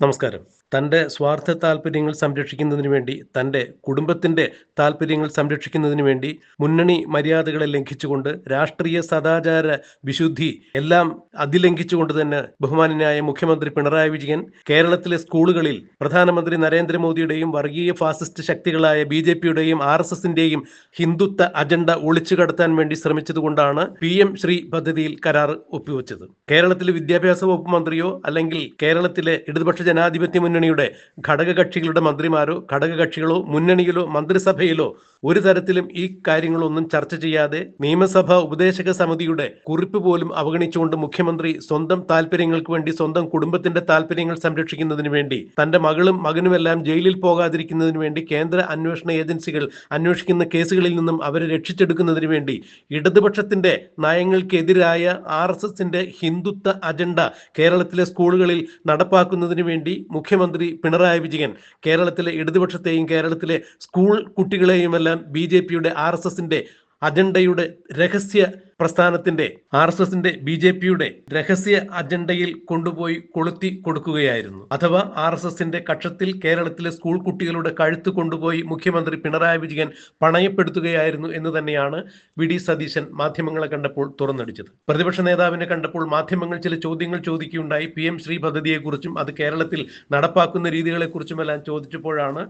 നമസ്കാരം. തന്റെ സ്വാർത്ഥ താല്പര്യങ്ങൾ സംരക്ഷിക്കുന്നതിന് വേണ്ടി തന്റെ കുടുംബത്തിന്റെ താല്പര്യങ്ങൾ സംരക്ഷിക്കുന്നതിന് വേണ്ടി മുന്നണി മര്യാദകളെ ലംഘിച്ചുകൊണ്ട് രാഷ്ട്രീയ സദാചാര വിശുദ്ധി എല്ലാം അതിലംഘിച്ചുകൊണ്ട് തന്നെ ബഹുമാനായ മുഖ്യമന്ത്രി പിണറായി വിജയൻ കേരളത്തിലെ സ്കൂളുകളിൽ പ്രധാനമന്ത്രി നരേന്ദ്രമോദിയുടെയും വർഗീയ ഫാസിസ്റ്റ് ശക്തികളായ ബി ജെ പിയുടെയും ആർ എസ് എസിന്റെയും ഹിന്ദുത്വ അജണ്ട ഒളിച്ചു കടത്താൻ വേണ്ടി ശ്രമിച്ചതുകൊണ്ടാണ് പി എം ശ്രീ പദ്ധതിയിൽ കരാർ ഒപ്പുവെച്ചത്. കേരളത്തിലെ വിദ്യാഭ്യാസ വകുപ്പ് മന്ത്രിയോ അല്ലെങ്കിൽ കേരളത്തിലെ ഇടതുപക്ഷ ജനാധിപത്യ മുന്നണിയുടെ ഘടകകക്ഷികളുടെ മന്ത്രിമാരോ ഘടകകക്ഷികളോ മുന്നണിയിലോ മന്ത്രിസഭയിലോ ഒരു തരത്തിലും ഈ കാര്യങ്ങളൊന്നും ചർച്ച ചെയ്യാതെ നിയമസഭാ ഉപദേശക സമിതിയുടെ കുറിപ്പ് പോലും അവഗണിച്ചുകൊണ്ട് മുഖ്യമന്ത്രി സ്വന്തം താല്പര്യങ്ങൾക്ക് വേണ്ടി സ്വന്തം കുടുംബത്തിന്റെ താല്പര്യങ്ങൾ സംരക്ഷിക്കുന്നതിന് വേണ്ടി തന്റെ മകളും മകനുമെല്ലാം ജയിലിൽ പോകാതിരിക്കുന്നതിന് വേണ്ടി കേന്ദ്ര അന്വേഷണ ഏജൻസികൾ അന്വേഷിക്കുന്ന കേസുകളിൽ നിന്നും അവരെ രക്ഷിച്ചെടുക്കുന്നതിന് വേണ്ടി ഇടതുപക്ഷത്തിന്റെ നയങ്ങൾക്കെതിരായ ആർ എസ് എസിന്റെ ഹിന്ദുത്വ അജണ്ട കേരളത്തിലെ സ്കൂളുകളിൽ നടപ്പാക്കുന്നതിന് വേണ്ടി മുഖ്യമന്ത്രി പിണറായി വിജയൻ കേരളത്തിലെ ഇടതുപക്ഷത്തെയും കേരളത്തിലെ സ്കൂൾ കുട്ടികളെയുമെല്ലാം ബി ജെ പിയുടെ ആർ എസ് എസിന്റെ അജണ്ടയുടെ രഹസ്യ പ്രസ്ഥാനത്തിന്റെ ആർ എസ് എസിന്റെ ബി ജെ പിയുടെ രഹസ്യ അജണ്ടയിൽ കൊണ്ടുപോയി കൊളുത്തി കൊടുക്കുകയായിരുന്നു. അഥവാ ആർ എസ് എസിന്റെ കക്ഷത്തിൽ കേരളത്തിലെ സ്കൂൾ കുട്ടികളുടെ കഴുത്ത് കൊണ്ടുപോയി മുഖ്യമന്ത്രി പിണറായി വിജയൻ പണയപ്പെടുത്തുകയായിരുന്നു എന്ന് തന്നെയാണ് വി ഡി സതീശൻ മാധ്യമങ്ങളെ കണ്ടപ്പോൾ തുറന്നടിച്ചത്. പ്രതിപക്ഷ നേതാവിനെ കണ്ടപ്പോൾ മാധ്യമങ്ങൾ ചില ചോദ്യങ്ങൾ ചോദിക്കുകയുണ്ടായി. പി എം ശ്രീ പദ്ധതിയെക്കുറിച്ചും അത് കേരളത്തിൽ നടപ്പാക്കുന്ന രീതികളെക്കുറിച്ചുമെല്ലാം ചോദിച്ചപ്പോഴാണ്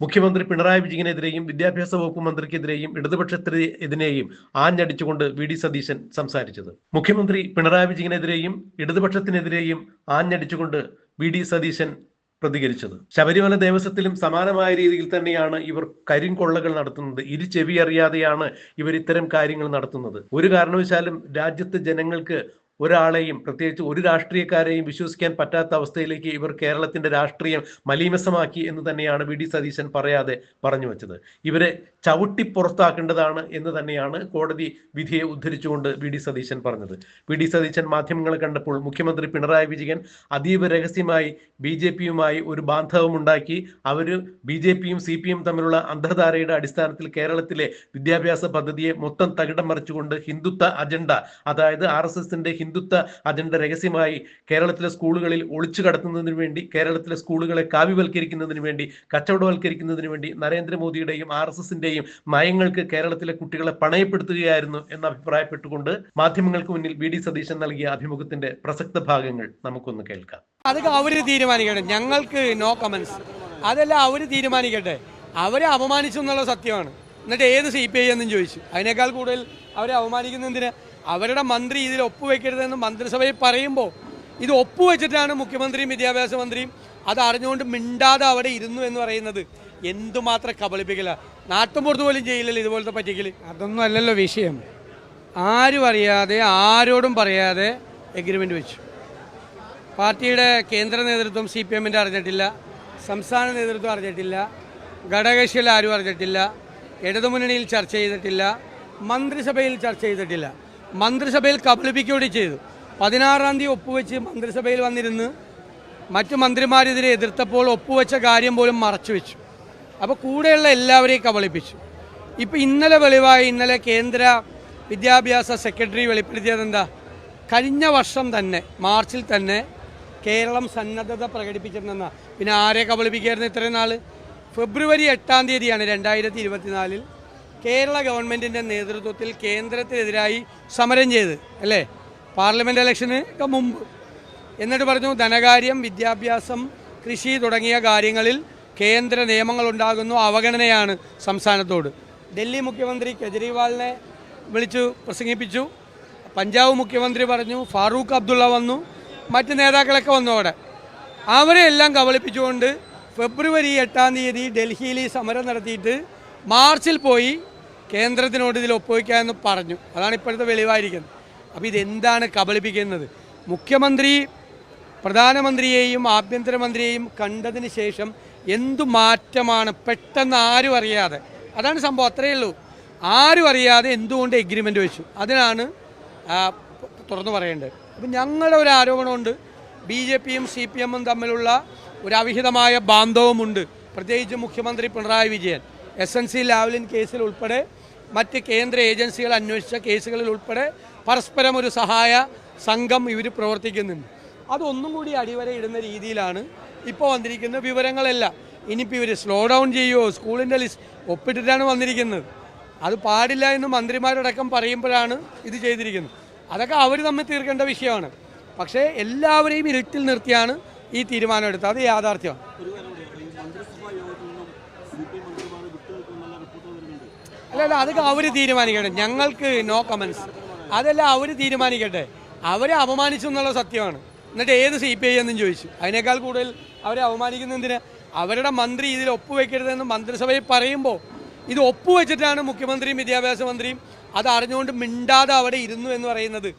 മുഖ്യമന്ത്രി പിണറായി വിജയനെതിരെയും വിദ്യാഭ്യാസ വകുപ്പ് മന്ത്രിക്കെതിരെയും ഇടതുപക്ഷത്തിനെതിരെയും ആഞ്ഞടിച്ചുകൊണ്ട് വി ഡി സതീശൻ സംസാരിച്ചത്. മുഖ്യമന്ത്രി പിണറായി വിജയനെതിരെയും ഇടതുപക്ഷത്തിനെതിരെയും ആഞ്ഞടിച്ചുകൊണ്ട് വി ഡി സതീശൻ പ്രതികരിച്ചത്. ശബരിമല ദേവസ്വത്തിലും സമാനമായ രീതിയിൽ തന്നെയാണ് ഇവർ കരിങ്കൊള്ളകൾ നടത്തുന്നത്. ഇരു ചെവി അറിയാതെയാണ് ഇവർ ഇത്തരം കാര്യങ്ങൾ നടത്തുന്നത്. ഒരു കാരണവശാലും രാജ്യത്തെ ജനങ്ങൾക്ക് ഒരാളെയും പ്രത്യേകിച്ച് ഒരു രാഷ്ട്രീയക്കാരെയും വിശ്വസിക്കാൻ പറ്റാത്ത അവസ്ഥയിലേക്ക് ഇവർ കേരളത്തിന്റെ രാഷ്ട്രീയം മലീമസമാക്കി എന്ന് തന്നെയാണ് വി. ഡി. സതീശൻ പറയാതെ പറഞ്ഞു വെച്ചത്. ഇവരെ ചവിട്ടി പുറത്താക്കേണ്ടതാണ് എന്ന് തന്നെയാണ് കോടതി വിധിയെ ഉദ്ധരിച്ചുകൊണ്ട് വി. ഡി. സതീശൻ പറഞ്ഞത്. വി. ഡി. സതീശൻ മാധ്യമങ്ങളെ കണ്ടപ്പോൾ മുഖ്യമന്ത്രി പിണറായി വിജയൻ അതീവ രഹസ്യമായി ബി. ജെ. പിയുമായി ഒരു ബാന്ധവം ഉണ്ടാക്കി അവർ ബി. ജെ. പിയും സി. പി. എം തമ്മിലുള്ള അന്തർധാരയുടെ അടിസ്ഥാനത്തിൽ കേരളത്തിലെ വിദ്യാഭ്യാസ പദ്ധതിയെ മൊത്തം തകിടം മറിച്ചുകൊണ്ട് ഹിന്ദുത്വ അജണ്ട അതായത് ആർ എസ് എസിന്റെ ഹിന്ദുത്വ അജണ്ട രഹസ്യമായി കേരളത്തിലെ സ്കൂളുകളിൽ ഒളിച്ചു കടത്തുന്നതിന് വേണ്ടി കേരളത്തിലെ സ്കൂളുകളെ കാവ്യവൽക്കരിക്കുന്നതിന് വേണ്ടി കച്ചവടവൽക്കരിക്കുന്നതിന് വേണ്ടി നരേന്ദ്രമോദിയുടെയും ആർ എസ് എസിന്റെയും നയങ്ങൾക്ക് കേരളത്തിലെ കുട്ടികളെ പണയപ്പെടുത്തുകയായിരുന്നു എന്ന് അഭിപ്രായപ്പെട്ടുകൊണ്ട് മാധ്യമങ്ങൾക്ക് മുന്നിൽ വി ഡി സതീശൻ നൽകിയ അഭിമുഖത്തിന്റെ പ്രസക്ത ഭാഗങ്ങൾ നമുക്കൊന്ന് കേൾക്കാം. അതൊക്കെ അവർ തീരുമാനിക്കട്ടെ. ഞങ്ങൾക്ക് നോ കമൻസ് അതെല്ലാം അവർ തീരുമാനിക്കട്ടെ. അവരെ അപമാനിച്ചു എന്നുള്ള സത്യമാണ്. എന്നിട്ട് ഏത് സി പി ഐ എന്നും ചോദിച്ചു. അതിനേക്കാൾ കൂടുതൽ അവരെ അപമാനിക്കുന്ന എന്തിനാ? അവരുടെ മന്ത്രി ഇതിൽ ഒപ്പുവെക്കരുതെന്ന് മന്ത്രിസഭയിൽ പറയുമ്പോൾ ഇത് ഒപ്പുവെച്ചിട്ടാണ് മുഖ്യമന്ത്രിയും വിദ്യാഭ്യാസ മന്ത്രിയും അത് അറിഞ്ഞുകൊണ്ട് മിണ്ടാതെ അവിടെ ഇരുന്നു എന്ന് പറയുന്നത് എന്തുമാത്രം കബളിപ്പിക്കല. നാട്ടുമ്പുറത്ത് പോലും ചെയ്യില്ലല്ലോ ഇതുപോലത്തെ പറ്റിക്കൽ അതൊന്നും അല്ലല്ലോ വിഷയം. ആരും അറിയാതെ ആരോടും പറയാതെ എഗ്രിമെന്റ് വെച്ചു. പാർട്ടിയുടെ കേന്ദ്ര നേതൃത്വം സി പി എമ്മിന്റെ അറിഞ്ഞിട്ടില്ല സംസ്ഥാന നേതൃത്വം അറിഞ്ഞിട്ടില്ല ഘടകകക്ഷികൾ ആരും അറിഞ്ഞിട്ടില്ല ഇടതുമുന്നണിയിൽ ചർച്ച ചെയ്തിട്ടില്ല മന്ത്രിസഭയിൽ ചർച്ച ചെയ്തിട്ടില്ല. മന്ത്രിസഭയിൽ കബളിപ്പിക്കുകയും ചെയ്തു. പതിനാറാം തീയതി ഒപ്പുവെച്ച് മന്ത്രിസഭയിൽ വന്നിരുന്ന് മറ്റു മന്ത്രിമാരെതിരെ എതിർത്തപ്പോൾ ഒപ്പുവെച്ച കാര്യം പോലും മറച്ചു വെച്ചു അപ്പോൾ കൂടെയുള്ള എല്ലാവരെയും കബളിപ്പിച്ചു. ഇപ്പോൾ ഇന്നലെ വെളിവായി ഇന്നലെ കേന്ദ്ര വിദ്യാഭ്യാസ സെക്രട്ടറി വെളിപ്പെടുത്തിയത് എന്താ? കഴിഞ്ഞ വർഷം തന്നെ മാർച്ചിൽ തന്നെ കേരളം സന്നദ്ധത പ്രകടിപ്പിച്ചിരുന്ന പിന്നെ ആരെ കബളിപ്പിക്കായിരുന്നു ഇത്രയും നാൾ ഫെബ്രുവരി എട്ടാം തീയതിയാണ് രണ്ടായിരത്തി ഇരുപത്തിനാലിൽ കേരള ഗവൺമെന്റിന്റെ നേതൃത്വത്തിൽ കേന്ദ്രത്തിനെതിരായി സമരം ചെയ്ത് അല്ലേ? പാർലമെന്റ് ഇലക്ഷന് മുമ്പ്. എന്നിട്ട് പറഞ്ഞു ധനകാര്യം വിദ്യാഭ്യാസം കൃഷി തുടങ്ങിയ കാര്യങ്ങളിൽ കേന്ദ്ര നിയമങ്ങൾ ഉണ്ടാകുന്നു അവഗണനയാണ് സംസ്ഥാനത്തോട്. ഡൽഹി മുഖ്യമന്ത്രി കെജ്രിവാളിനെ വിളിച്ചു പ്രസംഗിപ്പിച്ചു. പഞ്ചാബ് മുഖ്യമന്ത്രി പറഞ്ഞു ഫാറൂഖ് അബ്ദുള്ള വന്നു മറ്റ് നേതാക്കളൊക്കെ വന്നു അവിടെ. അവരെ എല്ലാം കബളിപ്പിച്ചുകൊണ്ട് ഫെബ്രുവരി എട്ടാം തീയതി ഡൽഹിയിൽ സമരം നടത്തിയിട്ട് മാർച്ചിൽ പോയി കേന്ദ്രത്തിനോട് ഇതിൽ ഒപ്പുവയ്ക്കാമെന്ന് പറഞ്ഞു. അതാണ് ഇപ്പോഴത്തെ വെളിവായിരിക്കുന്നത്. അപ്പോൾ ഇതെന്താണ് കബളിപ്പിക്കുന്നത്? മുഖ്യമന്ത്രി പ്രധാനമന്ത്രിയെയും ആഭ്യന്തരമന്ത്രിയെയും കണ്ടതിന് ശേഷം എന്തു മാറ്റമാണ് പെട്ടെന്ന് ആരും അറിയാതെ? അതാണ് സംഭവം. അത്രയേ ഉള്ളൂ. ആരും അറിയാതെ എന്തുകൊണ്ട് എഗ്രിമെന്റ് വെച്ചു? അതിനാണ് തുറന്നു പറയേണ്ടത്. അപ്പം ഞങ്ങളുടെ ഒരു ആരോപണമുണ്ട്. ബി ജെ പിയും സി പി എമ്മും തമ്മിലുള്ള ഒരു അവിഹിതമായ ബാന്ധവമുണ്ട്. പ്രത്യേകിച്ച് മുഖ്യമന്ത്രി Pinarayi Vijayan. S N C Lavalin കേസിൽ ഉൾപ്പെടെ മറ്റ് കേന്ദ്ര ഏജൻസികൾ അന്വേഷിച്ച കേസുകളിൽ ഉൾപ്പെടെ പരസ്പരം ഒരു സഹായ സംഘം ഇവർ പ്രവർത്തിക്കുന്നുണ്ട്. അതൊന്നും കൂടി അടിവരയിടുന്ന രീതിയിലാണ് ഇപ്പോൾ വന്നിരിക്കുന്ന വിവരങ്ങളെല്ലാം. ഇനിയിപ്പോൾ ഇവർ സ്ലോ ഡൗൺ ചെയ്യുമോ സ്കൂളിന്റെ ലിസ്റ്റ് ഒപ്പിട്ടിട്ടാണ് വന്നിരിക്കുന്നത്. അത് പാടില്ല എന്ന് മന്ത്രിമാരടക്കം പറയുമ്പോഴാണ് ഇത് ചെയ്തിരിക്കുന്നത്. അതൊക്കെ അവർ തമ്മിൽ തീർക്കേണ്ട വിഷയമാണ്. പക്ഷേ എല്ലാവരെയും ഇരുട്ടിൽ നിർത്തിയാണ് ഈ തീരുമാനം എടുത്തത്. അത് യാഥാർത്ഥ്യമാണ്. അല്ല അല്ല അതൊക്കെ അവർ തീരുമാനിക്കട്ടെ. ഞങ്ങൾക്ക് നോ കമൻസ് അതെല്ലാം അവർ തീരുമാനിക്കട്ടെ. അവരെ അപമാനിച്ചു എന്നുള്ള സത്യമാണ്. എന്നിട്ട് ഏത് സി പി ഐ എന്നും ചോദിച്ചു. അതിനേക്കാൾ കൂടുതൽ അവരെ അപമാനിക്കുന്ന എന്തിനാ? അവരുടെ മന്ത്രി ഇതിൽ ഒപ്പുവെക്കരുതെന്ന് മന്ത്രിസഭയിൽ പറയുമ്പോൾ ഇത് ഒപ്പുവെച്ചിട്ടാണ് മുഖ്യമന്ത്രിയും വിദ്യാഭ്യാസ മന്ത്രിയും അത് അറിഞ്ഞുകൊണ്ട് മിണ്ടാതെ അവിടെ ഇരുന്നു എന്ന് പറയുന്നത്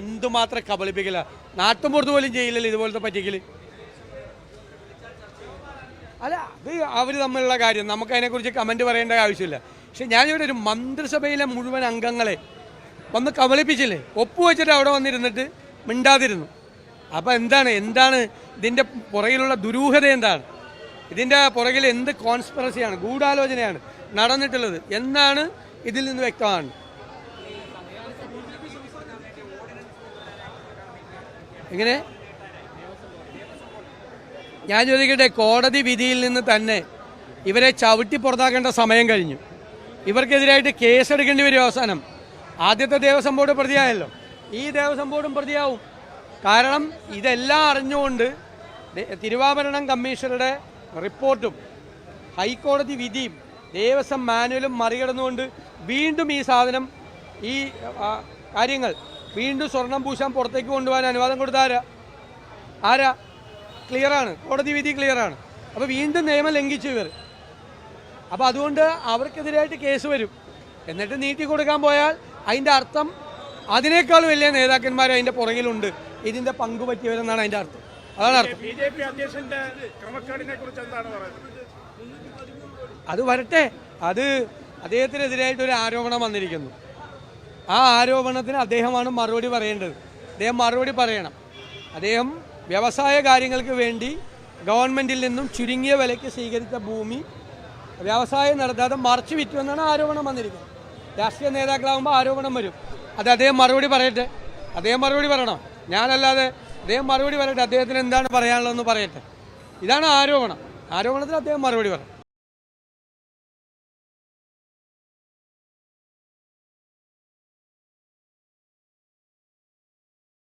എന്തുമാത്രം കബളിപ്പിക്കല. നാട്ടുമ്പുറത്ത് പോലും ചെയ്യില്ലല്ലോ ഇതുപോലത്തെ പറ്റിക്കൽ. അല്ല അത് അവർ തമ്മിലുള്ള കാര്യം. നമുക്ക് അതിനെക്കുറിച്ച് കമന്റ് പറയേണ്ട ആവശ്യമില്ല. പക്ഷെ ഞാനിവിടെ ഒരു മന്ത്രിസഭയിലെ മുഴുവൻ അംഗങ്ങളെ ഒന്ന് കബളിപ്പിച്ചില്ലേ? ഒപ്പുവെച്ചിട്ട് അവിടെ വന്നിരുന്നിട്ട് മിണ്ടാതിരുന്നു. അപ്പോൾ എന്താണ്? എന്താണ് ഇതിന്റെ പുറകിലുള്ള ദുരൂഹത എന്താണ്? ഇതിന്റെ പുറകിൽ എന്ത് കോൺസ്പിറസിയാണ് ഗൂഢാലോചനയാണ് നടന്നിട്ടുള്ളത്. എന്നാണ് ഇതിൽ നിന്ന് വ്യക്തമാണ്? എങ്ങനെ? ഞാൻ ചോദിക്കട്ടെ കോടതി വിധിയിൽ നിന്ന് തന്നെ ഇവരെ ചവിട്ടി പുറത്താക്കേണ്ട സമയം കഴിഞ്ഞു. ഇവർക്കെതിരായിട്ട് കേസെടുക്കേണ്ടി വരും അവസാനം. ആദ്യത്തെ ദേവസ്വം ബോർഡ് പ്രതിയായല്ലോ. ഈ ദേവസ്വം ബോർഡും പ്രതിയാവും. കാരണം ഇതെല്ലാം അറിഞ്ഞുകൊണ്ട് തിരുവാഭരണം കമ്മീഷണറുടെ റിപ്പോർട്ടും ഹൈക്കോടതി വിധിയും ദേവസ്വം മാനുവലും മറികടന്നുകൊണ്ട് വീണ്ടും ഈ സാധനം ഈ കാര്യങ്ങൾ വീണ്ടും സ്വർണം പൂശാൻ പുറത്തേക്ക് കൊണ്ടുപോകാൻ അനുവാദം കൊടുത്ത ആരാ? ആരാ? ക്ലിയറാണ്. കോടതി വിധി ക്ലിയറാണ്. അപ്പോൾ വീണ്ടും നിയമം ലംഘിച്ചു ഇവർ. അപ്പോൾ അതുകൊണ്ട് അവർക്കെതിരായിട്ട് കേസ് വരും. എന്നിട്ട് നീട്ടി കൊടുക്കാൻ പോയാൽ അതിന്റെ അർത്ഥം അതിനേക്കാൾ വലിയ നേതാക്കന്മാർ അതിന്റെ പുറകിലുണ്ട്. ഇതിന്റെ പങ്ക് പറ്റിയവരെന്നാണ് അതിന്റെ അർത്ഥം. അതാണ് അർത്ഥം. ബി ജെ പി അധ്യക്ഷന്റെ ക്രമക്കേടിനെ കുറിച്ച് എന്താണ് പറയുന്നത്? അത് വരട്ടെ. അത് അദ്ദേഹത്തിനെതിരായിട്ട് ഒരു ആരോപണം വന്നിരിക്കുന്നു. ആ ആരോപണത്തിന് അദ്ദേഹമാണ് മറുപടി പറയേണ്ടത്. അദ്ദേഹം മറുപടി പറയണം. അദ്ദേഹം വ്യവസായ കാര്യങ്ങൾക്ക് വേണ്ടി ഗവൺമെന്റിൽ നിന്നും ചുരുങ്ങിയ വിലയ്ക്ക് സ്വീകരിച്ച ഭൂമി വ്യവസായം നടത്താതെ മറച്ചു വിറ്റു എന്നാണ് ആരോപണം വന്നിരിക്കുന്നത്. രാഷ്ട്രീയ നേതാക്കളാകുമ്പോൾ ആരോപണം വരും. അത് അദ്ദേഹം മറുപടി പറയട്ടെ. അദ്ദേഹം മറുപടി പറയണം. ഞാനല്ലാതെ അദ്ദേഹം മറുപടി പറയട്ടെ. അദ്ദേഹത്തിന് എന്താണ് പറയാനുള്ളതെന്ന് പറയട്ടെ. ഇതാണ് ആരോപണം. ആരോപണത്തിൽ അദ്ദേഹം മറുപടി പറയണം.